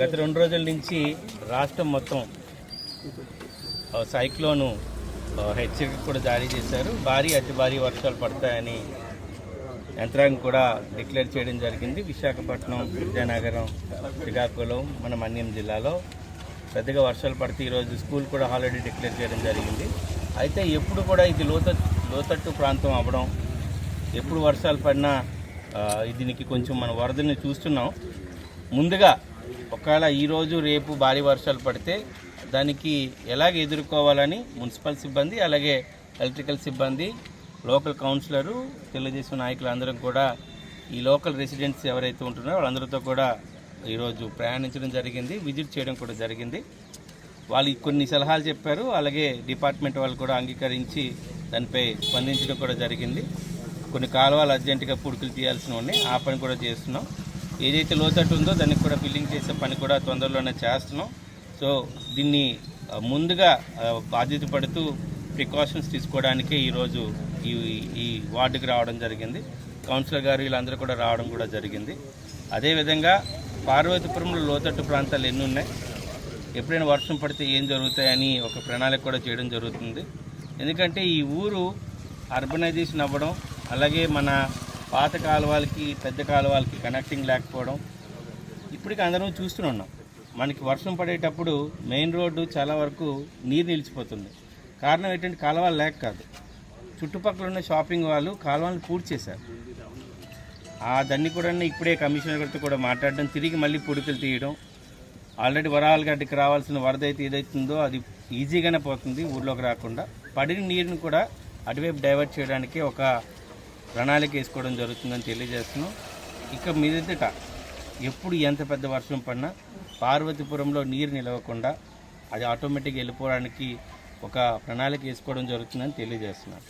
గత రెండు రోజుల నుంచి రాష్ట్రం మొత్తం సైక్లోను హెచ్చరిక కూడా జారీ చేశారు. భారీ అతి భారీ వర్షాలు పడతాయని యంత్రాంగం కూడా డిక్లేర్ చేయడం జరిగింది. విశాఖపట్నం విద్యానగరం శ్రీకాకుళం మన మన్యం జిల్లాలో పెద్దగా వర్షాలు పడితే ఈరోజు స్కూల్ కూడా హాలిడే డిక్లేర్ చేయడం జరిగింది. అయితే ఎప్పుడు కూడా ఇది లోత లోతట్టు ప్రాంతం అవ్వడం ఎప్పుడు వర్షాలు పడినా దీనికి కొంచెం మన వరదని చూస్తున్నాం. ముందుగా ఒకవేళ ఈరోజు రేపు భారీ వర్షాలు పడితే దానికి ఎలాగ ఎదుర్కోవాలని మున్సిపల్ సిబ్బంది అలాగే ఎలక్ట్రికల్ సిబ్బంది లోకల్ కౌన్సిలరు తెలుగుదేశం నాయకులు అందరం కూడా ఈ లోకల్ రెసిడెంట్స్ ఎవరైతే ఉంటున్నారో వాళ్ళందరితో కూడా ఈరోజు ప్రయాణించడం జరిగింది విజిట్ చేయడం కూడా జరిగింది. వాళ్ళు కొన్ని సలహాలు చెప్పారు అలాగే డిపార్ట్మెంట్ వాళ్ళు కూడా అంగీకరించి దానిపై స్పందించడం కూడా జరిగింది. కొన్ని కాలువలు అర్జెంటుగా పుడుకులు తీయాల్సిన ఉన్నాయి ఆ పని కూడా చేస్తున్నాం. ఏదైతే లోతట్టు ఉందో దానికి కూడా ఫిల్లింగ్ చేసే పని కూడా తొందరలోనే చేస్తున్నాం. సో దీన్ని ముందుగా బాధ్యత పడుతూ ప్రికాషన్స్ తీసుకోవడానికే ఈరోజు ఈ ఈ వార్డుకి రావడం జరిగింది. కౌన్సిలర్ గారు వీళ్ళందరూ కూడా రావడం కూడా జరిగింది. అదేవిధంగా పార్వతీపురంలో లోతట్టు ప్రాంతాలు ఎన్ని ఉన్నాయి? ఎప్పుడైనా వర్షం పడితే ఏం జరుగుతాయని ఒక ప్రణాళిక కూడా చేయడం జరుగుతుంది. ఎందుకంటే ఈ ఊరు అర్బనైజేషన్ అవ్వడం అలాగే మన పాత కాలువలకి పెద్ద కాలువలకి కనెక్టింగ్ లేకపోవడం ఇప్పటికి అందరం చూస్తూనే ఉన్నాం. మనకి వర్షం పడేటప్పుడు మెయిన్ రోడ్డు చాలా వరకు నీరు నిలిచిపోతుంది. కారణం ఏంటంటే కాలువలు లేక కాదు. చుట్టుపక్కల ఉన్న షాపింగ్ వాళ్ళు కాలువలను పూర్తి చేశారు. ఆ దాన్ని కూడా ఇప్పుడే కమిషనర్ గారితో కూడా మాట్లాడడం తిరిగి మళ్ళీ పుడుకులు తీయడం. ఆల్రెడీ వరాల గడ్డకి రావాల్సిన వరద అయితే ఏదైతుందో అది ఈజీగానే పోతుంది ఊర్లోకి రాకుండా. పడిన నీరుని కూడా అటువైపు డైవర్ట్ చేయడానికి ఒక ప్రణాళిక వేసుకోవడం జరుగుతుందని తెలియజేస్తున్నాం. ఇక మీదట ఎప్పుడు ఎంత పెద్ద వర్షం పడినా పార్వతీపురంలో నీరు నిలవకుండా అది ఆటోమేటిక్గా వెళ్ళిపోవడానికి ఒక ప్రణాళిక వేసుకోవడం జరుగుతుందని తెలియజేస్తున్నాను